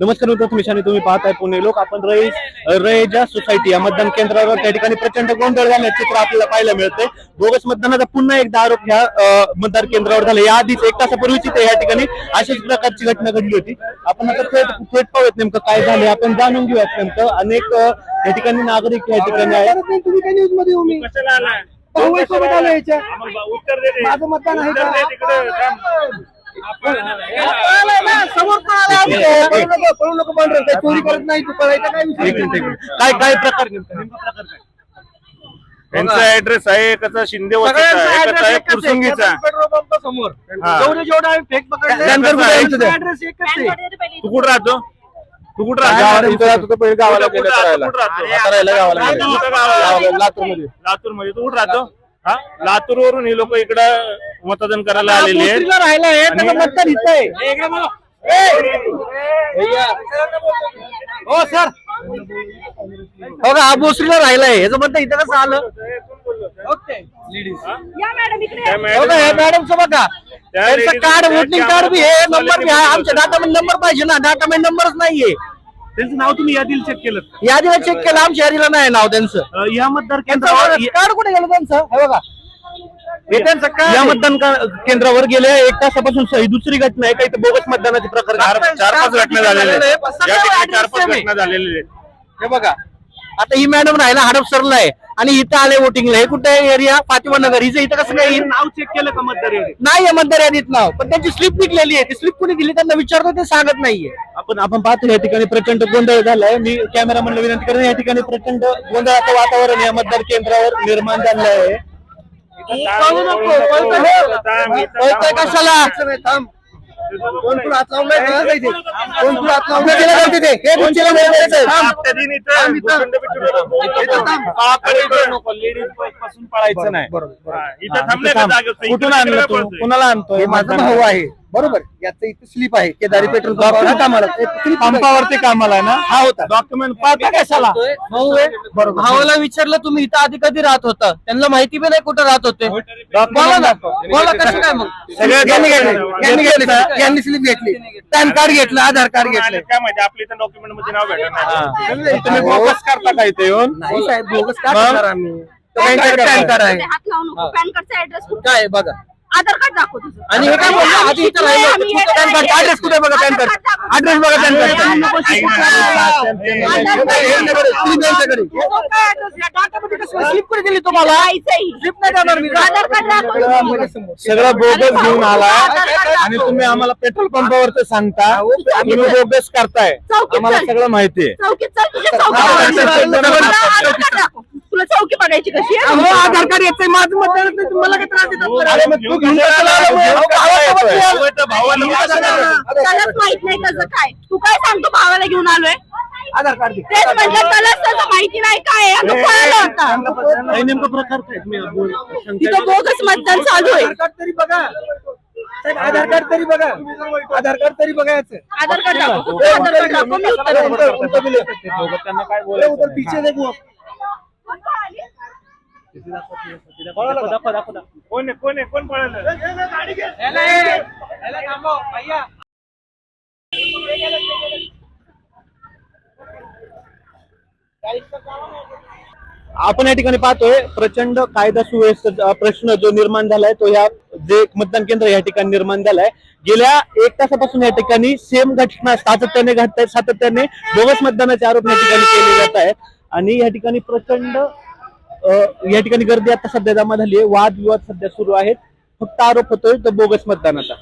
नमस्कार मित्र तुम्ही शाने तुम्ही पाहताय पुणे लोक. आपण रई रयजा सोसायटी या मतदान केंद्रावर त्या ठिकाणी प्रचंड गोंधळ झाल्याचे चित्र आपल्याला पाहायला मिळते बोगस मतदानाचा पुन्हा एकदा आरोप ह्या अ, मतदार केंद्रावर झाला या आधीच एक तासापूर्वीची ते या ठिकाणी. अशाच प्रकारची घटना घडली होती. आपण आता थेट थेट पाहूयात नेमकं काय झालं आपण जाणून घेऊयात नेमकं. अनेक या ठिकाणी नागरिक या ठिकाणी आहेत. तुम्ही काय न्यूजमध्ये मी? उत्तर. माझं मतदान आहे समोर. पळू नको, पांढरं. काही चोरी करत नाही तू पळायचा काय विषय. काय काय प्रकार नेमका नेमका प्रकार काय यांचा ऍड्रेस आहे एकाचा शिंदे आहे त्याचा पेट्रोल पंप समोर. जेवढे जेवढे आम्ही फेक पकडले त्यांचं? त्यांचा एकच आहे. तू कुठं राहतो तू कुठं गावाला राहतो पहिले गावाला कुठं गेलं? करायला. राहिलं गावाला? गावाला, लातूरमध्ये. लातूरमध्ये तू कुठं राहतो हा? लातूर वरून ही लोक इकडं मतदान करायला आलेली आहेत. राहिला आहे त्याचं आणि- मतदान इथं आहे. हो सर हो! का हा भोसरीला राहिला आहे. याचं मतदान इथं कसं आलं? ओके. या मॅडम इकडे हो मॅडम- का हे मॅडम सोबत का त्या त्यांचं ladies- कार्ड वोटिंग कार्ड बी हे नंबर बी आहे. आमच्या डाटा मध्ये नंबर पाहिजे ना. डाटा मध्ये नंबरच नाहीये. त्यांचं नाव तुम्ही यादीला चेक केलं. यादीला चेक केलं आमच्या यादीला नाही नाव त्यांचं. अ, या मतदार केंद्रावर कार्ड कुठे गेलं त्यांचं? हे बघा. हे त्यांचं या आहे. मतदान का- केंद्रावर गेल्या एक तासापासून स- ही दुसरी घटना आहे काही बोगस मतदानाचे प्रकार चार पाच घटना झालेल्या आहेत. या ठिकाणी चार पाच. घटना झालेल्या आहेत. हे बघा. आता ही मॅडम राहिला हडपसरला आहे. आणि इथं आले वोटिंगला हे कुठे एरिया फातिमा नगर. हिचं इथं कसं काय? येईल? नाव चेक केलं का मतदार यादीत? नाही आहे मतदार यादीत नाव. पण त्यांची स्लिप निघलेली आहे. ती स्लिप कुणी दिली त्यांना विचारतो ते सांगत नाहीये. आपण आपण पाहतो या ठिकाणी प्रचंड गोंधळ झालाय. मी कॅमेरामॅनला विनंती करतो या ठिकाणी प्रचंड गोंधळाचं वातावरण या मतदार केंद्रावर निर्माण झालं आहे. पळू नको, कशाला? कोण तुला हात लावलाय? कोण तुला हात लावलाय गेलं जाऊ तिथे. हे गुच्चीला नाही. थांब. इथं. थांब. नको. पासून पळायचं नाही हा, इथं थांबले का थांब. जागेवर? कुठून इकडे आणलं तू पळतोय. कुणाला आणतोय हे माझा भाऊ आहे बरोबर. याचं इथं स्लिप आहे. केदारी पेट्रोल पंपावर हा कामाला. पंपावरती कामाला आहे ना? हा होता. डॉक्युमेंट पाहता कशाला? भाऊ आहे. बरोबर. भावाला विचारलं तुम्ही इथं आधी कधी राहत होता? त्यांना माहिती बी नाही कुठं राहत होते. बोला ना. बोला कसं काय मग? सगळं यांनी घेतली. document यांनी घेतली यांनी स्लिप घेतली. पॅन कार्ड घेतलं आधार कार्ड घेतलं. काय माहिती? आपल्या इथं डॉक्युमेंटमध्ये नाव भेटत नाही. तुम्ही बोगस करता का इथे येऊन? नाही साहेब बोगस का? करणार आम्ही? पॅन कार्ड आहे. हात लावू नको. पॅन कार्डचा ऍड्रेस काय आहे? बघा. आधार कार्ड दाखव तुझं आणि हे काय बोललं आधी इथं राहिलं होतं. तुमचं पॅन कार्ड ऍड्रेस कुठे बघा पॅन कार्ड ऍड्रेस बघा पॅन कार्ड कुठे दिली तुम्हाला स्लिप नाही देणार मी आधार कार्ड दाखव सगळं बोगस घेऊन आला आणि तुम्ही आम्हाला पेट्रोल पंपावरती सांगता तुम्ही बोगस करताय आम्हाला. सगळं माहितीये चौकीत चल तुझ्या हा, चौकीत चल, चल, चल, चल. मला आधार कार्ड दाखव. तुला चौकी बघायची कशी आहे? अहो आधार कार्ड येतंय माझं मतदान नाही तुम्हाला काय त्रास देतात अरे मग तू घेऊन कशाला आला मग? अहो, येतोय. तर भावाला कसं? आला? त्यालाच माहीत नाही त्याचं काय. तू काय सांगतो भावाला घेऊन आलोय? आधार कार्ड दे. तेच म्हटलं त्यालाच त्याचं माहिती नाही काय आहे. आणि तो पळाला होता. हे नेमकं प्रकार काय? तुम्ही बोल- शंका- तिथं बोगस मतदान चालू आहे. आधार कार्ड तरी बघा. साहेब, आधार कार्ड तरी बघा. आधार कार्ड तरी बघायचं आधार कार्ड दाखव. आधार कार्ड दाखव. मी उत्तर देते. उधर- सकते हैं। दोघं त्यांना काय अरे बोलायचं उधर नाही. पीछे देखो दाखव, दाखव, दाखव, दाखव. कोण आहे कोण आहे कोण पळालं? आपण या ठिकाणी पाहतोय प्रचंड कायदा सुव्यवस्थेचा प्रश्न जो निर्माण झालाय तो ह्या जे मतदान केंद्र या ठिकाणी निर्माण झालाय. गेल्या एक तासापासून या ठिकाणी सेम घटना सातत्याने घडत आहेत सातत्याने बोगस मतदानाचे आरोप या ठिकाणी केले जात आहेत. आणि या ठिकाणी प्रचंड या ठिकाणी गर्दी आता सध्या जमा झाली आहे. वादविवाद सध्या सुरू आहेत. फक्त आरोप होतोय तो बोगस मतदानाचा.